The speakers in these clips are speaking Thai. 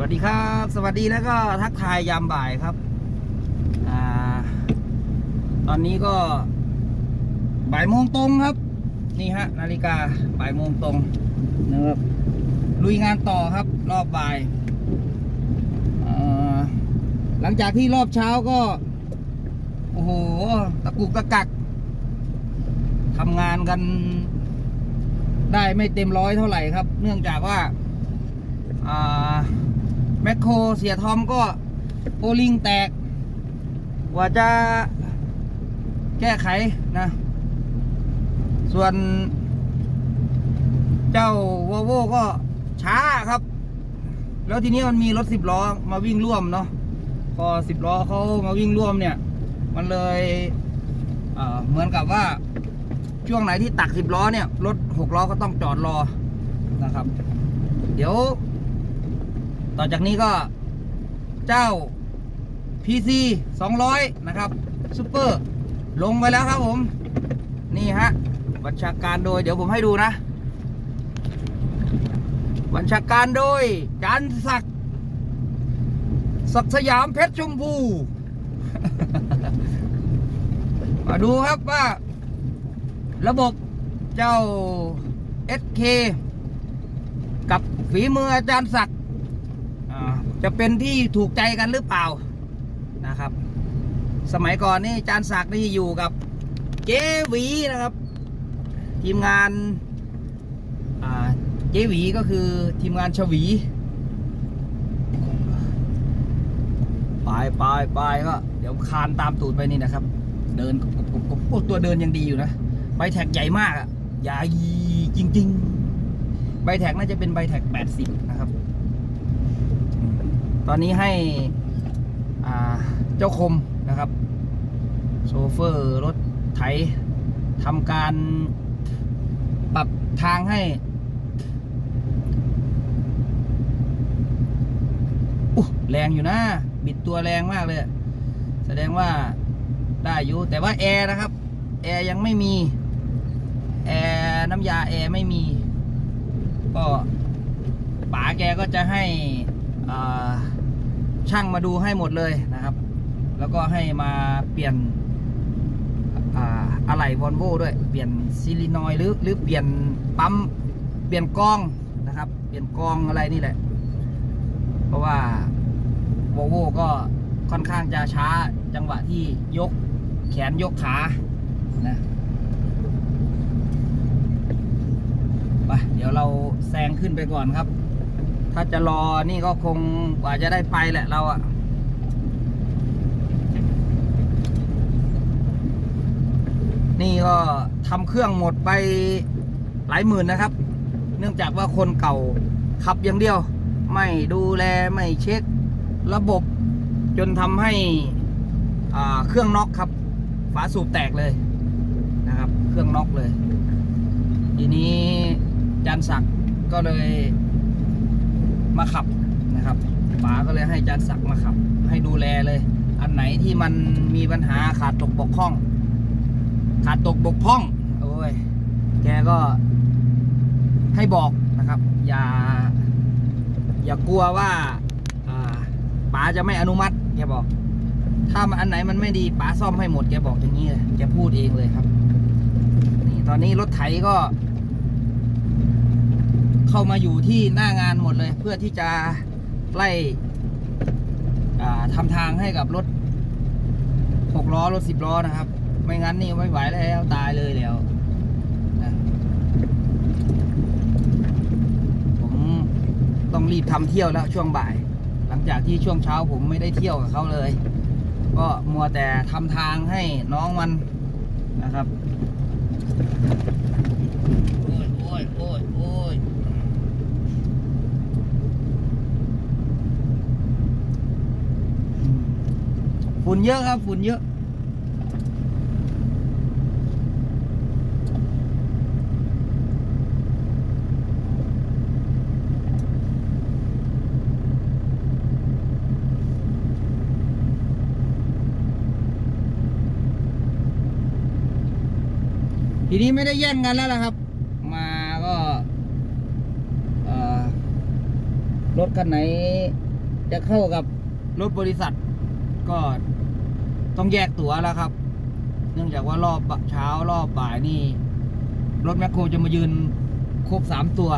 วัสดีครับ สวัสดีแล้วก็ทักทายยามบ่ายครับอตอนนี้ก็บ่ายโมงตรงครับ นี่ฮะ นาฬิกาบ่ายโมงตรงนะครับลุยงานต่อครับ รอบบ่ายหลังจากที่รอบเช้าก็ โอ้โห ตะกุกตะกักทำงานกันได้ไม่เต็มร้อยเท่าไหร่ครับ เนื่องจากว่า อ่า แมคโครเสียทอมก็โอลิงแตก กว่าจะแก้ไขนะ ส่วนเจ้าวอลโวก็ช้าครับ แล้วทีนี้มันมีรถสิบล้อมาวิ่งร่วมเนาะ พอสิบล้อเขามาวิ่งร่วมเนี่ย มันเลยเเหมือนกับว่าช่วงไหนที่ตักสิบล้อเนี่ย รถหกล้อก็ต้องจอดรอนะครับ เดี๋ยว ต่อจากนี้ก็เจ้า PC 200 นะครับซูเปอร์ลงไปแล้วครับผม นี่ฮะ บัญชาการโดยเดี๋ยวผมให้ดูนะ บัญชาการโดยจานศักดิ์ศักดิ์สยามเพชรชมพู มาดูครับว่า ระบบเจ้า SK กับฝีมืออาจารย์ศักดิ์ จะเป็นที่ถูกใจกันหรือเปล่านะครับ สมัยก่อนนี่จานศักดิ์นี่อยู่กับเจวีนะครับ ทีมงานเจวีก็คือทีมงานชวีไปไปไปก็เดี๋ยวคานตามตูดไปนี่นะครับ เดินกบกตัวเดินยังดีอยู่นะใบแท็กใหญ่มากอะใหญ่จริง ๆ ใบแท็กน่าจะเป็นใบแท็ก80 นะครับ ตอนนี้ให้เจ้าคมนะครับโซเฟอร์รถไถทำการปรับทางให้อู้แรงอยู่นะ บิดตัวแรงมากเลย แสดงว่าได้อยู่แต่ว่าแอร์นะครับ แอร์ยังไม่มี แอร์น้ำยาแอร์ไม่มี ก็ป๋าแกก็จะให้อ่า ช่างมาดูให้หมดเลยนะครับ แล้วก็ให้มาเปลี่ยนอะไหล่วอลโวด้วย เปลี่ยนซิลินอยด์หรือหรือเปลี่ยนปั๊ม เปลี่ยนกล้องนะครับ เปลี่ยนกล้องอะไรนี่แหละ เพราะว่าวอลโวก็ค่อนข้างจะช้าจังหวะที่ยกแขนยกขา นะไปเดี๋ยวเราแซงขึ้นไปก่อนครับ ถ้าจะรอนี่ก็คงกว่าจะได้ไปแหละเราอะนี่ก็ทำเครื่องหมดไปหลายหมื่นนะครับ เนื่องจากว่าคนเก่าขับอย่างเดียว ไม่ดูแลไม่เช็คระบบ จนทำให้เครื่องน็อกครับ ฝาสูบแตกเลยนะครับ เครื่องน็อกเลย ทีนี้จันศักดิ์ก็เลย มาขับนะครับป๋าก็เลยให้จันศักดิ์มาขับ ให้ดูแลเลย อันไหนที่มันมีปัญหาขาดตกบกพร่อง ขาดตกบกพร่อง โอ้ยแกก็ให้บอกนะครับ อย่า อย่ากลัวว่าป๋าจะไม่อนุมัติแกบอก ถ้าอันไหนมันไม่ดีป๋าซ่อมให้หมดแกบอกอย่างนี้เลยแกพูดเองเลยครับนี่ตอนนี้รถไถก็ เข้ามาอยู่ที่หน้างานหมดเลย เพื่อที่จะไล่อ่าทำทางให้กับรถหกล้อรถสิบล้อนะครับ ไม่งั้นนี่ไม่ไหวแล้วตายเลยแล้วนะผมต้องรีบทำเที่ยวแล้วช่วงบ่าย หลังจากที่ช่วงเช้าผมไม่ได้เที่ยวกับเขาเลย ก็มัวแต่ทำทางให้น้องมันนะครับโอ้ยโอ้ยโอ้ยโอ้ย ฝุ่นเยอะครับฝุ่นเยอะทีนี้ไม่ได้แย่งกันแล้วนะครับ มาก็รถคันไหนจะเข้ากับรถบริษัทก็ ต้องแยกตั๋วแล้วครับ เนื่องจากว่ารอบเช้ารอบบ่ายนี่รถแมคโครจะมายืนครบสามตัว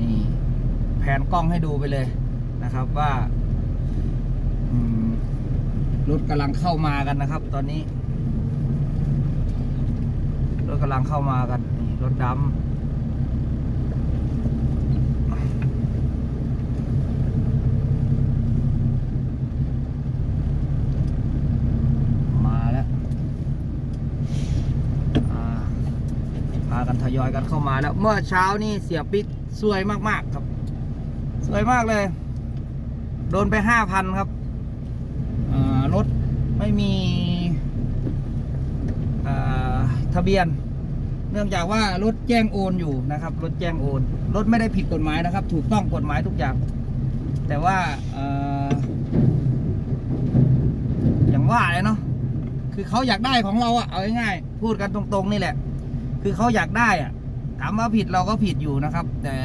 นี่แผนกล้องให้ดูไปเลยนะครับว่า รถกำลังเข้ามากันนะครับ ตอนนี้ รถกำลังเข้ามากันนี่รถดำมาแล้วพากันทยอยกันเข้ามาแล้ว เมื่อเช้านี่เสียปิ๊กสวยมากๆครับ สวยมากเลย โดนไปห้าพันครับอ่ารถไม่มีอ่า ทะเบียน เนื่องจากว่ารถแจ้งโอนอยู่นะครับ รถแจ้งโอน รถไม่ได้ผิดกฎหมายนะครับ ถูกต้องกฎหมายทุกอย่าง แต่ว่าอย่างว่าเลยเนาะคือเขาอยากได้ของเราอะเอาง่ายๆพูดกันตรงๆนี่แหละ คือเขาอยากได้อะถามว่าผิดเราก็ผิดอยู่นะครับ แต่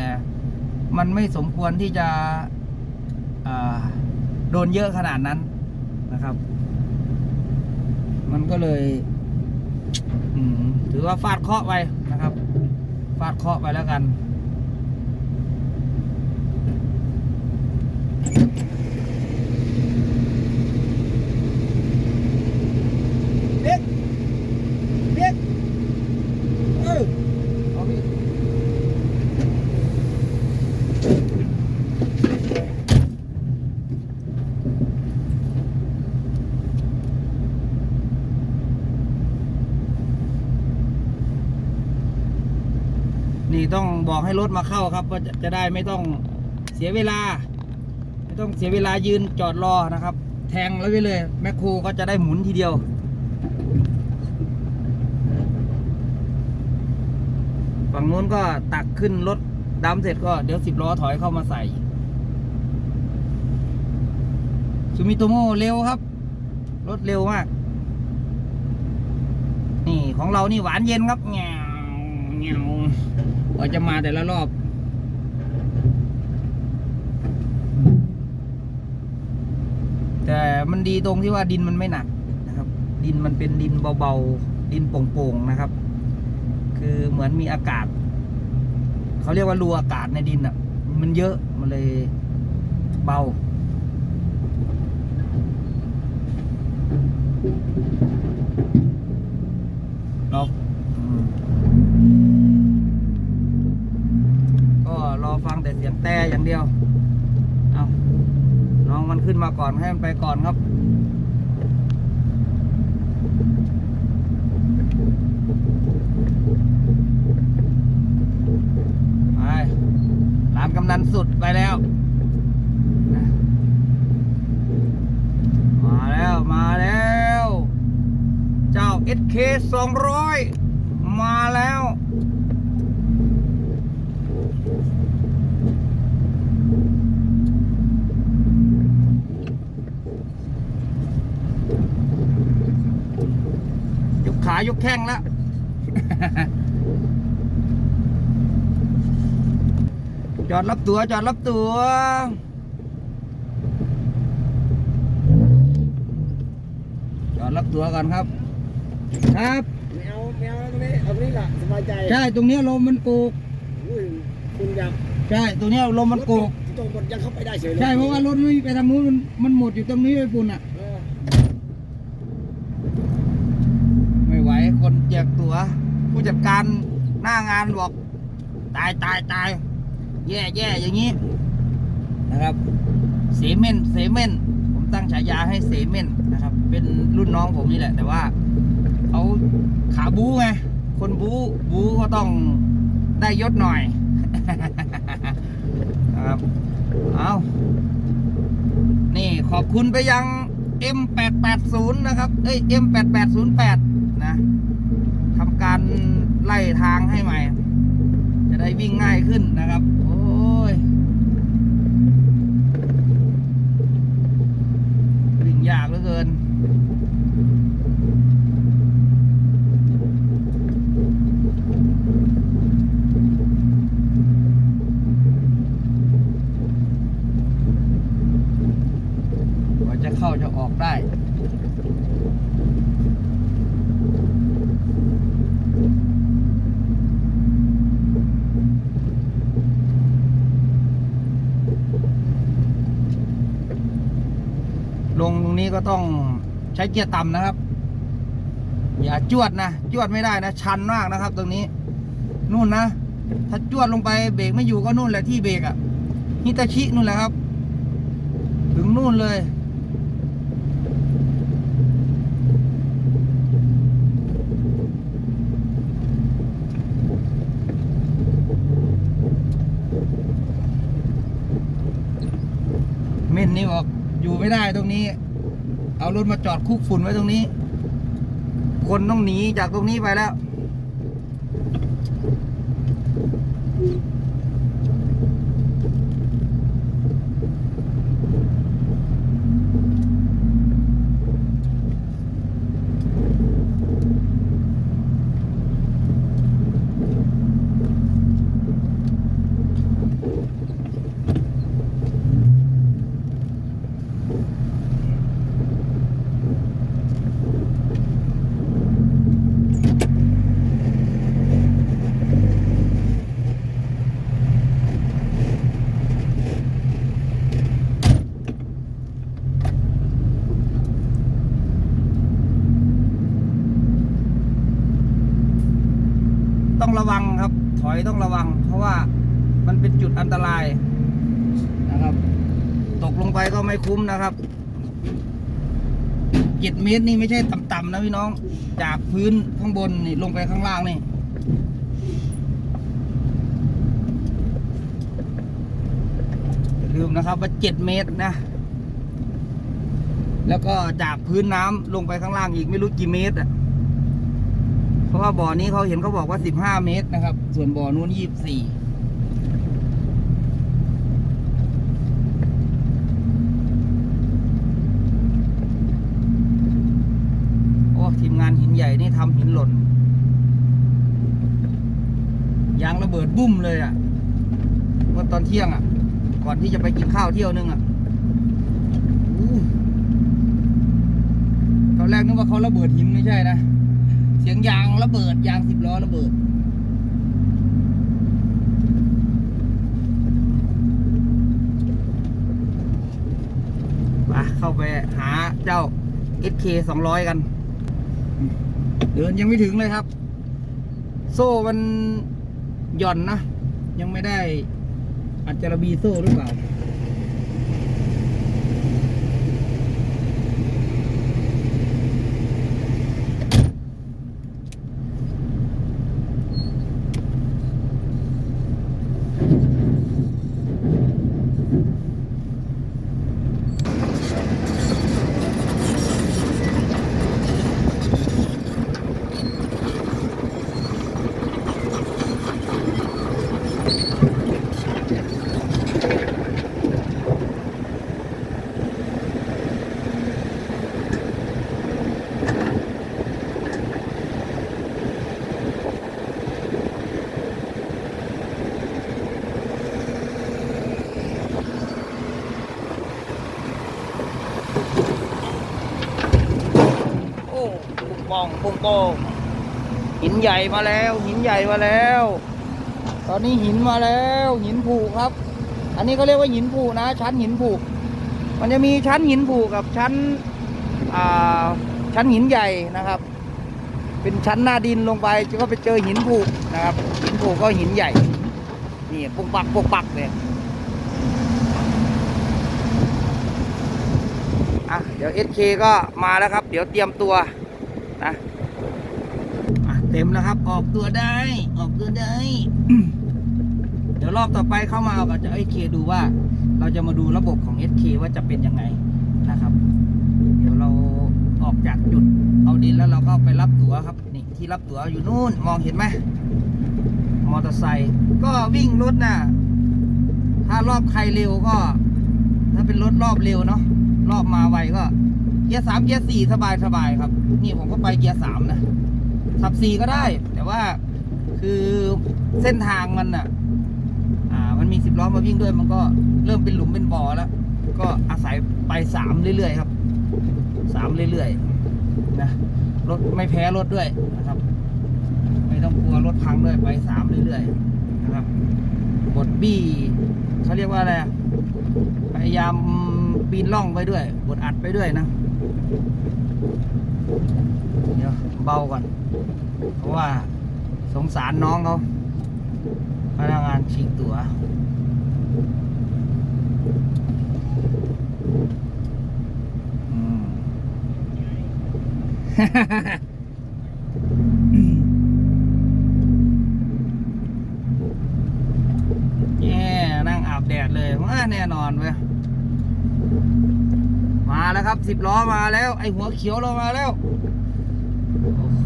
มันไม่สมควรที่จะโดนเยอะขนาดนั้นนะครับ มันก็เลย ถือว่าฟาดเคราะห์ไปนะครับ ฟาดเคราะห์ไปแล้วกัน เด็กเด็กเออเอาพี่นี่ต้ อบอกให้รถมาเข้าครับว่าจะได้ไม่ต้องเสียเวลา ไม่ต้องเสียเวลายืนจอดรอนะครับ แทงแล้วไปเลย แมคโครก็จะได้หมุนทีเดียวฝั่งนู้นก็ตักขึ้นรถดำเสร็จก็เดี๋ยวสิบล้อถอยเข้ามาใส่ซูมิโตโมเร็วครับ รถเร็วมาก นี่ของเรานี่หวานเย็นครับเงา เงากว่าจะมาแต่ละรอบแต่มันดีตรงที่ว่าดินมันไม่หนักนะครับ ดินมันเป็นดินเบาๆ ดินโป่งๆนะครับ คือเหมือนมีอากาศ เขาเรียกว่ารูอากาศในดินอะ มันเยอะมันเลยเบา เนาะอืมก็รอฟังแต่เสียงแต่อย่างเดียว เอาน้องมันขึ้นมาก่อนให้มันไปก่อนครับไปร้านกำนันสุดไปแล้วมาแล้วมาแล้ว เจ้า SK 200 มาแล้วายกแข้งแล้ว จอดรับตัว จอดรับตัวจอดรับตัวก่อนครับ ครับไม่เอาไม่เอาตรงนี้เอาตรงนี้แหละสบายใจใช่ตรงเนี้ยลมมันโกกอุ้ยคุณอยากใช่ตรงเนี้ยลมมันโกกตรงบนยังเข้าไปได้เฉยเลยใช่เพราะว่ารถไม่ไปทางนู้นมันมันหมดอยู่ตรงนี้ไอ้ปุ่นอะ เออ ไม่ไหว คนแจกตั ว ผู้จัดการหน้างานบอกตายตายตายแย่แย่อย่างนี้นะครับเสเมนเสเมนผมตั้งฉายาให้เสเมนนะครับ เป็นรุ่นน้องผมนี่แหละ แต่ว่าเขาขาบูไงคนบูบูก็ต้องได้ยศหน่อยนะครับเอานี่ขอบคุณไปยัง M880 นะครับ เอ้ย M8808 นะ การไล่ทางให้ใหม่ จะได้วิ่งง่ายขึ้นนะครับ โอ้ย วิ่งยากเหลือเกิน ก็ต้องใช้เกียร์ต่ำนะครับ อย่าจวดนะ จวดไม่ได้นะ ชันมากนะครับ ตรงนี้ นู่นนะ ถ้าจวดลงไปเบรกไม่อยู่ก็นู่นแหละที่เบรกอะ่ะฮิตาชินู่นแหละครับ ถึงนู่นเลยเม่นนี่บอกอยู่ไม่ได้ตรงนี้ เอารถมาจอดคุกฝุ่นไว้ตรงนี้ คนต้องหนีจากตรงนี้ไปแล้ว อยต้องระวัง เพราะว่ามันเป็นจุดอันตรายนะครับ ตกลงไปก็ไม่คุ้มนะครับเจ็ดเมตรนี่ไม่ใช่ต่ำๆนะพี่น้อง จากพื้นข้างบนนี่ลงไปข้างล่างนี่อย่าลืมนะครับว่าเจ็ดเมตรนะ แล้วก็จากพื้นน้ำลงไปข้างล่างอีกไม่รู้กี่เมตรอะ เพราะว่าบ่อนี้เขาเห็นเขาบอกว่าสิบห้าเมตรนะครับ ส่วนบ่อนู้นยี่บสี่โอ้ทีมงานหินใหญ่นี่ทำหินหล่นยางระเบิดบุ้มเลยอะ่ะเมื่อตอนเที่ยงอะ่ะ ก่อนที่จะไปกินข้าวเที่ยวนึงอะ่ะตอนแรกนึกว่าเขาระเบิดหินไม่ใช่นะ เสียงยางระเบิดยางสิบล้อระเบิดมาเข้าไปหาเจ้า SK 200 กัน เดินยังไม่ถึงเลยครับ โซ่มันหย่อนนะ ยังไม่ได้อาจจะระบีโซ่หรือเปล่า โอ้ ปุ้งปองปุ้งหินใหญ่มาแล้ว หินใหญ่มาแล้ว ตอนนี้หินมาแล้ว หินผูกครับ อันนี้เขาเรียกว่าหินผูนะ ชั้นหินผูกมันจะมีชั้นหินผูกกับชั้นอ่าชั้นหินใหญ่นะครับ เป็นชั้นหน้าดินลงไปก็ไปเจอหินผูกนะครับ หินผูกก็หินใหญ่นี่ปุกปักปุกปักเลยอะเดี๋ยว SK ก็มาแล้วครับ เดี๋ยวเตรียมตัวนะ เต็มแล้วครับ ออกตัวได้ ออกตัวได้ เดี๋ยวรอบต่อไปเข้ามาเอากับเจ้า SK ดูว่า เราจะมาดูระบบของ SK ว่าจะเป็นยังไงนะครับ เดี๋ยวเราออกจากจุดเอาดินแล้วเราก็ไปรับตั๋วครับ นี่ที่รับตั๋วอยู่นู่นมองเห็นไหมมอเตอร์ไซค์ก็วิ่งรถน่ะ ถ้ารอบใครเร็วก็ ถ้าเป็นรถรอบเร็วเนาะรอบมาไวก็เกียร์สามเกียร์สี่สบายสบายครับ นี่ผมก็ไปเกียร์สามนะ ขับสี่ก็ได้ แต่ว่าคือเส้นทางมันอะ อ่า มันมีสิบล้อมาวิ่งด้วย มันก็เริ่มเป็นหลุมเป็นบ่อแล้ว ก็อาศัยไปสามเรื่อยๆครับสามเรื่อยๆนะรถไม่แพ้รถด้วยนะครับ ไม่ต้องกลัวรถพังด้วยไปสามเรื่อยๆนะครับบดบี้เขาเรียกว่าอะไรพยายามปีนล่องไปด้วยบดอัดไปด้วยนะเดี๋ยว เบาก่อน เพราะว่าสงสารน้องเขาพนักงานฉีกตัว๋วแย่นั่งอาบแดดเลยว่าแน่นอนเว้ยมาแล้วครับสิบล้อมาแล้ว ไอหัวเขียวเรามาแล้ว โอ้โห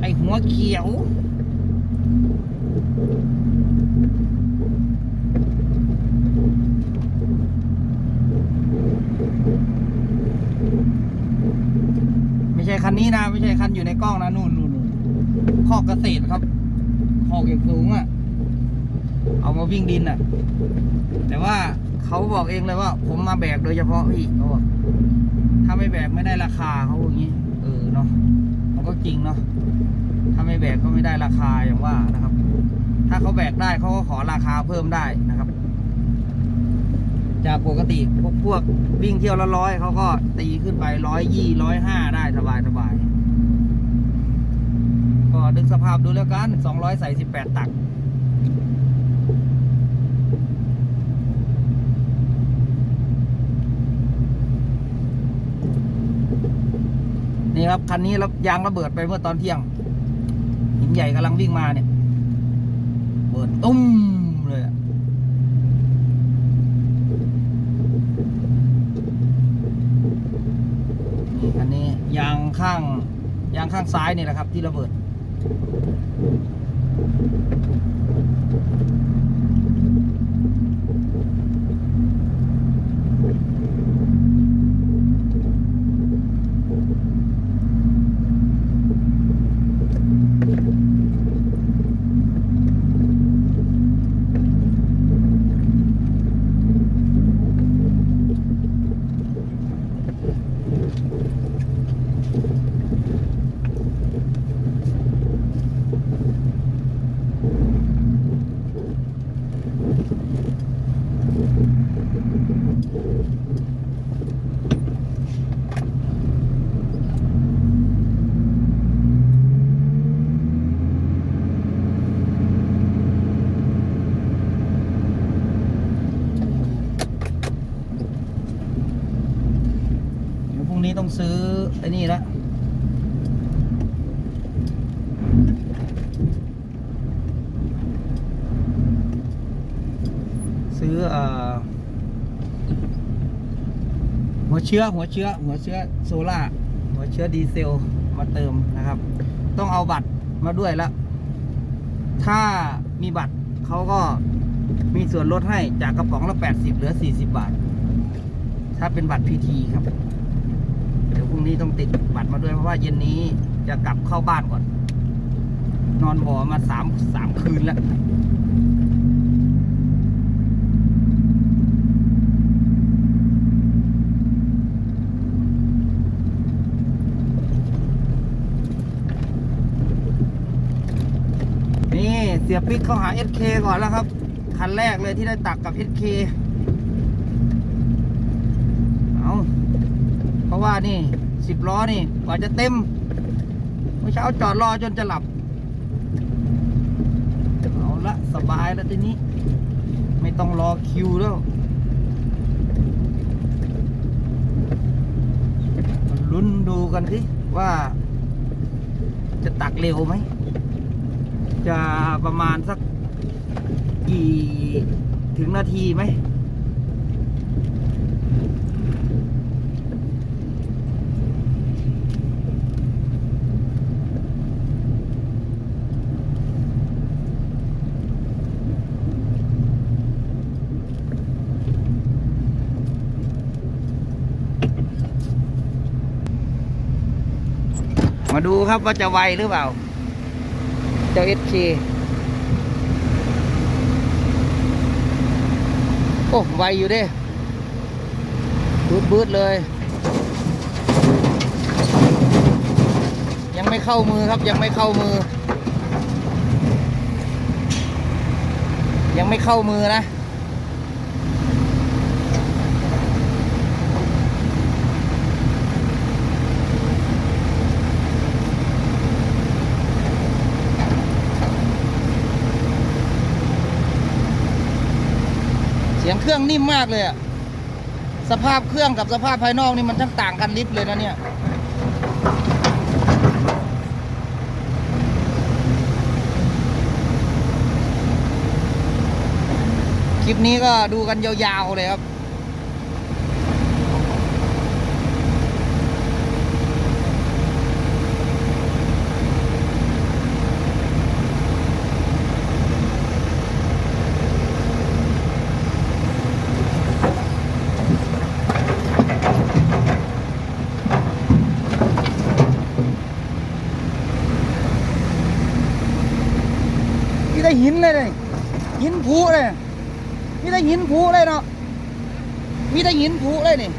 ไอหัวเขียวไม่ใช่คันนี้นะ ไม่ใช่คันอยู่ในกล้องนะนู่นนู่นข้อกเกษตรครับขอกอย่างสูงอะ่ะ เอามาวิ่งดินอะ่ะ แต่ว่าเขาบอกเองเลยว่า ผมมาแบกโดยเฉพาะพี่เขาบอก ถ้าไม่แบกไม่ได้ราคาเขาอกอย่างนี้ เออเนาะมันก็จริงเนาะถ้าไม่แบกก็ไม่ได้ราคาอย่างว่านะครับ ถ้าเขาแบกได้เขาก็ขอราคาเพิ่มได้นะครับ จากปกติพวกพวกวิ่งเที่ยวละร้อยเขาก็ตีขึ้นไปร้อยยี่ร้อยห้าได้สบายสบายก็ดึกสภาพดูแล้วกันสองร้อยใส่สิบแปดตัก นี่ครับคันนี้รับยางระเบิดไปเมื่อตอนเที่ยงหินใหญ่กำลังวิ่งมาเนี่ยเบิดตุ้มเลยนี่คันนี้ยางข้างยางข้างซ้ายนี่แหละครับ ที่ระเบิด นี้ต้องซื้อไอ้นี่ละซื้ออหัวเชื้อหัวเชื้อหัวเชื้อโซล่าหัวเชื้อดีเซลมาเติมนะครับ ต้องเอาบัตรมาด้วยแล้วถ้ามีบัตรเขาก็มีส่วนลดให้จากกระป๋องละ 80 เหลือ 40 บาท ถ้าเป็นบัตรพีทีครับ พรุ่งนี้ต้องติดบัตรมาด้วยเพราะว่าเย็นนี้จะกลับเข้าบ้านก่อน นอนบ่อมาสามสามคืนแล้วนี่เสียปิ๊กเขาหา SK ก่อนแล้วครับ คันแรกเลยที่ได้ตักกับ SK เอาเพราะ ว่านี่สิบล้อนี่กว่าจะเต็มเมื่อเช้าจอดรอจนจะหลับเอาละสบายแล้วทีนี้ ไม่ต้องรอคิวแล้วลุ้นดูกันสิว่า จะตักเร็วไหม จะประมาณสักกี่ถึงนาทีไหม มาดูครับว่าจะไวหรือเปล่า เจ้า SK โอ้ไวอยู่ด้บืดบืดเลย ยังไม่เข้ามือครับยังไม่เข้ามือ ยังไม่เข้ามือนะ เสียงเครื่องนิ่มมากเลยอะสภาพเครื่องกับสภาพภายนอกนี่มันทั้งต่างกันลิบเลยนะเนี่ยคลิปนี้ก็ดูกันยาวๆเลยครับ หินเลยเลยหินผุเลยมีแต่หินผุเลยเนาะมีแต่หินผุเลยนี่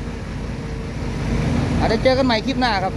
อาจจะเจอกันใหม่คลิปหน้าครับ